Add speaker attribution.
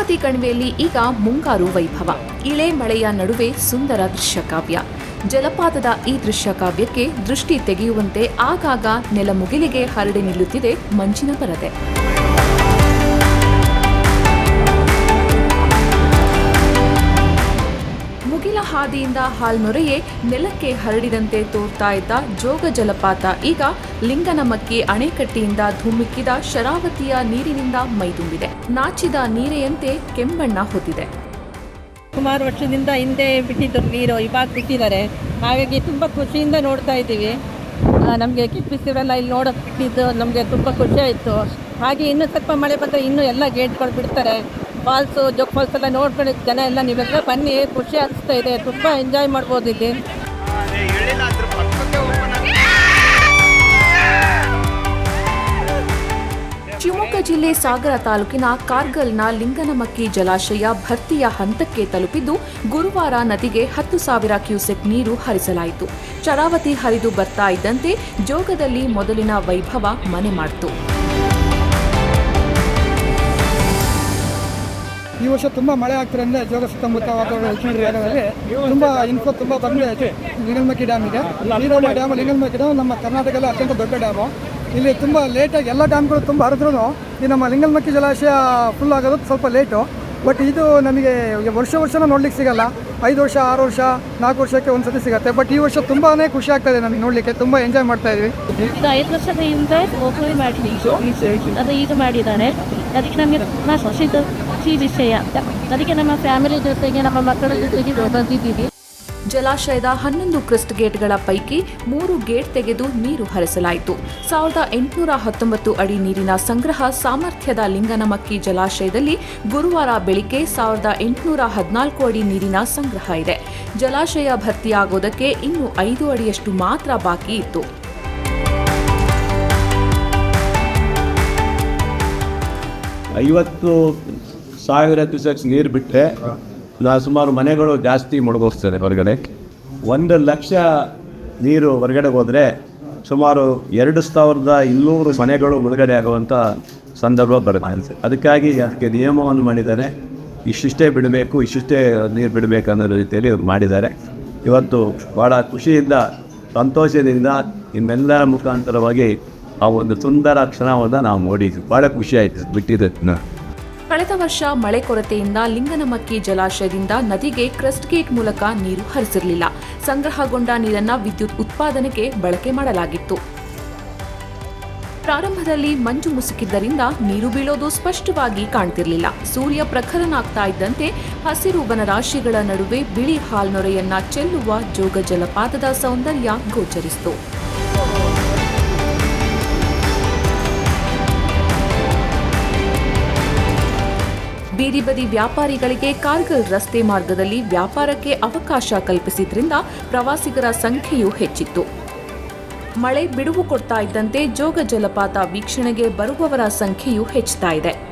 Speaker 1: ಶರಾವತಿ ಕಣಿವೆಯಲ್ಲಿ ಈಗ ಮುಂಗಾರು ವೈಭವ. ಇಳೆ ಮಳೆಯ ನಡುವೆ ಸುಂದರ ದೃಶ್ಯಕಾವ್ಯ ಜಲಪಾತದ ಈ ದೃಶ್ಯಕಾವ್ಯಕ್ಕೆ ದೃಷ್ಟಿ ತೆಗೆಯುವಂತೆ ಆಗಾಗ ನೆಲಮುಗಿಲಿಗೆ ಹರಡಿ ನಿಲ್ಲುತ್ತಿದೆ ಮಂಜಿನ ಪರದೆ. ಮುಗಿಲ ಹಾದಿಯಿಂದ ಹಾಲ್ನೊರೆಯೇ ನೆಲಕ್ಕೆ ಹರಡಿದಂತೆ ತೋರ್ತಾ ಇದ್ದ ಜೋಗ ಜಲಪಾತ. ಈಗ ಲಿಂಗನಮಕ್ಕಿ ಅಣೆಕಟ್ಟೆಯಿಂದ ಧುಮ್ಮಿಕ್ಕಿದ ಶರಾವತಿಯ ನೀರಿನಿಂದ ಮೈದುಂಬಿದೆ ನಾಚಿದ ನೀರೆಯಂತೆ ಕೆಂಬಣ್ಣ ಹೊತ್ತಿದೆ.
Speaker 2: ಸುಮಾರು ವರ್ಷದಿಂದ ಹಿಂದೆ ಬಿಟ್ಟಿದ್ದು ನೀರು ಇವಾಗ ಬಿಟ್ಟಿದ್ದಾರೆ. ಹಾಗಾಗಿ ತುಂಬ ಖುಷಿಯಿಂದ ನೋಡ್ತಾ ಇದ್ದೀವಿ. ನಮಗೆ ಕಿಪ್ಪಿಸಿರೆಲ್ಲ ಇಲ್ಲಿ ನೋಡೋಕೆ ಬಿಟ್ಟಿದ್ದು ನಮಗೆ ತುಂಬ ಖುಷಿ ಆಯಿತು. ಹಾಗೆ ಇನ್ನೂ ಸ್ವಲ್ಪ ಮಳೆ ಬಂದರೆ ಇನ್ನೂ ಎಲ್ಲ ಗೇಟ್ಗಳು ಬಿಡ್ತಾರೆ. ಫಾಲ್ಸು ಜೋಗ್ ಫಾಲ್ಸ್ ಎಲ್ಲ ನೋಡ್ಕೊಂಡು ಜನ ಎಲ್ಲ ನೀವೆಲ್ಲ ಬನ್ನಿ, ಖುಷಿ ಅನಿಸ್ತಾ ಇದೆ. ತುಂಬ ಎಂಜಾಯ್ ಮಾಡ್ಬೋದು ಇಲ್ಲಿ.
Speaker 1: ಶಿವಮೊಗ್ಗ ಜಿಲ್ಲೆ ಸಾಗರ ತಾಲೂಕಿನ ಕಾರ್ಗಲ್ನ ಲಿಂಗನಮಕ್ಕಿ ಜಲಾಶಯ ಭರ್ತಿಯ ಹಂತಕ್ಕೆ ತಲುಪಿದ್ದು, ಗುರುವಾರ ನದಿಗೆ ಹತ್ತು ಸಾವಿರ ಕ್ಯೂಸೆಕ್ ನೀರು ಹರಿಸಲಾಯಿತು. ಶರಾವತಿ ಹರಿದು ಬರ್ತಾ ಇದ್ದಂತೆ ಜೋಗದಲ್ಲಿ ಮೊದಲಿನ ವೈಭವ ಮನೆ ಮಾಡಿತು.
Speaker 3: ಈ ವರ್ಷ ತುಂಬ ಮಳೆ ಆಗ್ತಿರೋದ್ರಿಂದ ಜೋಗ ಸುತ್ತಮುತ್ತ ವಾತಾವರಣ ತುಂಬ ಇನ್ಫೋ ತುಂಬ ಬಂದಿದೆ ಐತೆ ಲಿಂಗಲ್ಮಕ್ಕಿ ಡ್ಯಾಮಿಗೆ ಲಿಂಗಲ್ಮ ಡ್ಯಾಮ್ ಲಿಂಗಲ್ಮಕ್ಕಿ ಡ್ಯಾಮ್ ನಮ್ಮ ಕರ್ನಾಟಕದಲ್ಲಿ ಅತ್ಯಂತ ದೊಡ್ಡ ಡ್ಯಾಮು ಇಲ್ಲಿ ತುಂಬ ಲೇಟಾಗಿ ಎಲ್ಲ ಡ್ಯಾಮ್ಗಳು ತುಂಬ ಹರಿದ್ರೂ ಈ ನಮ್ಮ ಲಿಂಗಲ್ಮಕ್ಕಿ ಜಲಾಶಯ ಫುಲ್ ಆಗೋದು ಸ್ವಲ್ಪ ಲೇಟು ಬಟ್ ಇದು ನಮಗೆ ವರ್ಷ ವರ್ಷನೂ ನೋಡ್ಲಿಕ್ಕೆ ಸಿಗಲ್ಲ. ಐದು ವರ್ಷ ಆರು ವರ್ಷ ನಾಲ್ಕು ವರ್ಷಕ್ಕೆ ಒಂದು ಸತಿ ಸಿಗುತ್ತೆ. ಬಟ್ ಈ ವರ್ಷ ತುಂಬಾ ಖುಷಿ ಆಗ್ತಾ ಇದೆ ನಮಗೆ ನೋಡಲಿಕ್ಕೆ. ತುಂಬ ಎಂಜಾಯ್ ಮಾಡ್ತಾ ಇದ್ವಿ.
Speaker 4: ಇದು ಐದು ವರ್ಷದ ಹಿಂದೆ ಓಪನ್ ಅದು ಈಗ ಮಾಡಿದ್ದಾರೆ. ಅದಕ್ಕೆ ನಮಗೆ ತುಂಬ ಖುಷಿ ವಿಷಯ. ಅದಕ್ಕೆ ನಮ್ಮ ಫ್ಯಾಮಿಲಿ ಜೊತೆಗೆ ನಮ್ಮ ಮಕ್ಕಳ ಜೊತೆಗೆ ಬಂದಿದ್ದೀವಿ
Speaker 1: ಜಲಾಶಯದ ಹನ್ನೊಂದು ಕ್ರಿಸ್ಟ್ ಗೇಟ್ಗಳ ಪೈಕಿ ಮೂರು ಗೇಟ್ ತೆಗೆದು ನೀರು ಹರಿಸಲಾಯಿತು. ಸಾವಿರದ ಎಂಟುನೂರ ಹತ್ತೊಂಬತ್ತು ಅಡಿ ನೀರಿನ ಸಂಗ್ರಹ ಸಾಮರ್ಥ್ಯದ ಲಿಂಗನಮಕ್ಕಿ ಜಲಾಶಯದಲ್ಲಿ ಗುರುವಾರ ಬೆಳಿಗ್ಗೆ ಸಾವಿರದ ಎಂಟುನೂರ ಹದಿನಾಲ್ಕು ಅಡಿ ನೀರಿನ ಸಂಗ್ರಹ ಇದೆ. ಜಲಾಶಯ ಭರ್ತಿಯಾಗೋದಕ್ಕೆ ಇನ್ನು ಐದು ಅಡಿಯಷ್ಟು ಮಾತ್ರ ಬಾಕಿ ಇತ್ತು.
Speaker 5: ಐವತ್ತು ಸಾವಿರ ಕ್ಯೂಸೆಕ್ಸ್ ನೀರು ಬಿಟ್ಟರೆ ನಾ ಸುಮಾರು ಮನೆಗಳು ಜಾಸ್ತಿ ಮುಳುಗೋಗ್ತದೆ ಹೊರಗಡೆ. ಒಂದು ಲಕ್ಷ ನೀರು ಹೊರಗಡೆ ಹೋದರೆ ಸುಮಾರು ಎರಡು ಸಾವಿರದ ಇನ್ನೂರು ಮನೆಗಳು ಮುಳುಗಡೆ ಆಗುವಂಥ ಸಂದರ್ಭ ಬರುತ್ತೆ. ಅದಕ್ಕಾಗಿ ಅದಕ್ಕೆ ನಿಯಮವನ್ನು ಮಾಡಿದ್ದಾರೆ. ಇಷ್ಟಿಷ್ಟೇ ಬಿಡಬೇಕು, ಇಷ್ಟಿಷ್ಟೇ ನೀರು ಬಿಡಬೇಕು ಅನ್ನೋ ರೀತಿಯಲ್ಲಿ ಮಾಡಿದ್ದಾರೆ. ಇವತ್ತು ಭಾಳ ಖುಷಿಯಿಂದ, ಸಂತೋಷದಿಂದ ನಿಮ್ಮೆಲ್ಲರ ಮುಖಾಂತರವಾಗಿ ಆ ಒಂದು ಸುಂದರ ಕ್ಷಣವನ್ನು ನಾವು ನೋಡಿದ್ವಿ ಭಾಳ ಖುಷಿ ಆಯಿತು, ಬಿಟ್ಟಿದ್ದನ್ನು.
Speaker 1: ಕಳೆದ ವರ್ಷ ಮಳೆ ಕೊರತೆಯಿಂದ ಲಿಂಗನಮಕ್ಕಿ ಜಲಾಶಯದಿಂದ ನದಿಗೆ ಕ್ರಸ್ಟ್ ಗೇಟ್ ಮೂಲಕ ನೀರು ಹರಿಸಿರಲಿಲ್ಲ. ಸಂಗ್ರಹಗೊಂಡ ನೀರನ್ನು ವಿದ್ಯುತ್ ಉತ್ಪಾದನೆಗೆ ಬಳಕೆ ಮಾಡಲಾಗಿತ್ತು. ಪ್ರಾರಂಭದಲ್ಲಿ ಮಂಜು ಮುಸುಕಿದ್ದರಿಂದ ನೀರು ಬೀಳೋದು ಸ್ಪಷ್ಟವಾಗಿ ಕಾಣ್ತಿರಲಿಲ್ಲ. ಸೂರ್ಯ ಪ್ರಖರನಾಗ್ತಾ ಇದ್ದಂತೆ ಹಸಿರು ವನರಾಶಿಗಳ ನಡುವೆ ಬಿಳಿ ಹಾಲ್ನೊರೆಯನ್ನ ಚೆಲ್ಲುವ ಜೋಗ ಜಲಪಾತದ ಸೌಂದರ್ಯ ಗೋಚರಿಸಿತು. ಬೀದಿ ಬದಿ ವ್ಯಾಪಾರಿಗಳಿಗೆ ಕಾರ್ಗಲ್ ರಸ್ತೆ ಮಾರ್ಗದಲ್ಲಿ ವ್ಯಾಪಾರಕ್ಕೆ ಅವಕಾಶ ಕಲ್ಪಿಸಿದ್ರಿಂದ ಪ್ರವಾಸಿಗರ ಸಂಖ್ಯೆಯೂ ಹೆಚ್ಚಿತ್ತು. ಮಳೆ ಬಿಡುವು ಕೊಡ್ತಾ ಇದ್ದಂತೆ ಜೋಗ ಜಲಪಾತ ವೀಕ್ಷಣೆಗೆ ಬರುವವರ ಸಂಖ್ಯೆಯೂ ಹೆಚ್ಚುತ್ತಾ ಇದೆ.